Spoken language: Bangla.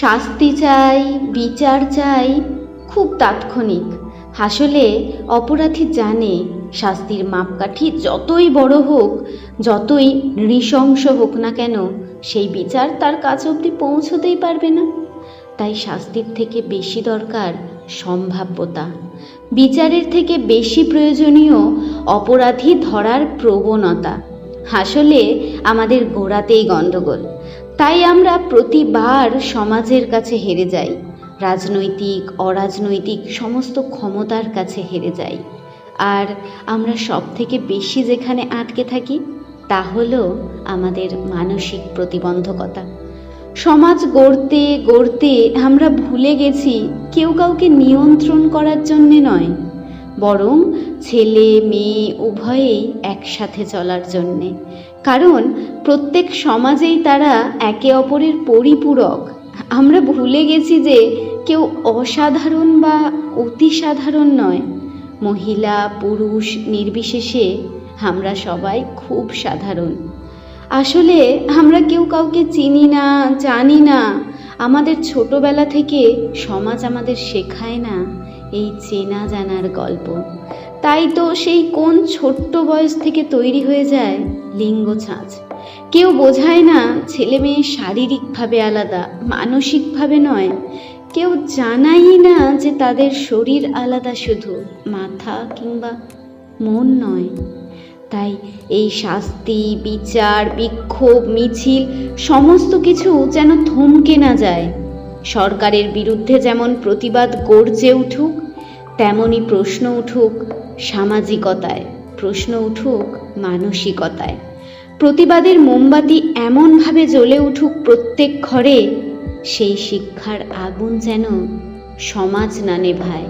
শাস্তি চাই, বিচার চাই, খুব তাৎক্ষণিক। আসলে অপরাধী জানে শাস্তির মাপকাঠি যতই বড় হোক, যতই নৃশংস হোক না কেন, সেই বিচার তার কাছ অবধি পৌঁছতেই পারবে না। তাই শাস্তির থেকে বেশি দরকার সম্ভাব্যতা। বিচারের থেকে বেশি প্রয়োজনীয় অপরাধী ধরার প্রবণতা। আসলে আমাদের গোড়াতেই গণ্ডগোল। তাই আমরা প্রতিবার সমাজের কাছে হেরে যাই, রাজনৈতিক, অরাজনৈতিক সমস্ত ক্ষমতার কাছে হেরে যাই। আর আমরা সব থেকে বেশি যেখানে আটকে থাকি, তা হলো আমাদের মানসিক প্রতিবন্ধকতা। সমাজ গড়তে গড়তে আমরা ভুলে গেছি কেউ কাউকে নিয়ন্ত্রণ করার জন্যে নয়, বরং ছেলে, মেয়ে উভয়েই একসাথে চলার জন্যে। কারণ প্রত্যেক সমাজেই তারা একে অপরের পরিপূরক। আমরা ভুলে গেছি যে কেউ অসাধারণ বা অতি সাধারণ নয়। মহিলা, পুরুষ নির্বিশেষে আমরা সবাই খুব সাধারণ। আসলে আমরা কেউ কাউকে চিনি না, জানি না। আমাদের ছোটবেলা থেকে সমাজ আমাদের শেখায় না। এই চেনা জানার গল্প। তাই তো সেই কোন ছোট্ট বয়স থেকে তৈরি হয়ে যায় লিঙ্গ ছাঁচ। কেউ বোঝায় না ছেলে মেয়ে শারীরিকভাবে আলাদা, মানসিকভাবে নয়। কেউ জানাই না যে তাদের শরীর আলাদা শুধু, মাথা কিংবা মন নয়। তাই এই শাস্তি, বিচার, বিক্ষোভ, মিছিল, সমস্ত কিছু যেন থমকে না যায়। সরকারের বিরুদ্ধে যেমন প্রতিবাদ গর্জে উঠুক তেমনই প্রশ্ন উঠুক সামাজিকতায়, প্রশ্ন উঠুক মানসিকতায়। প্রতিবাদের মোমবাতি এমনভাবে জ্বলে উঠুক প্রত্যেক ঘরে, সেই শিক্ষার আগুন যেন সমাজ না নেভায়।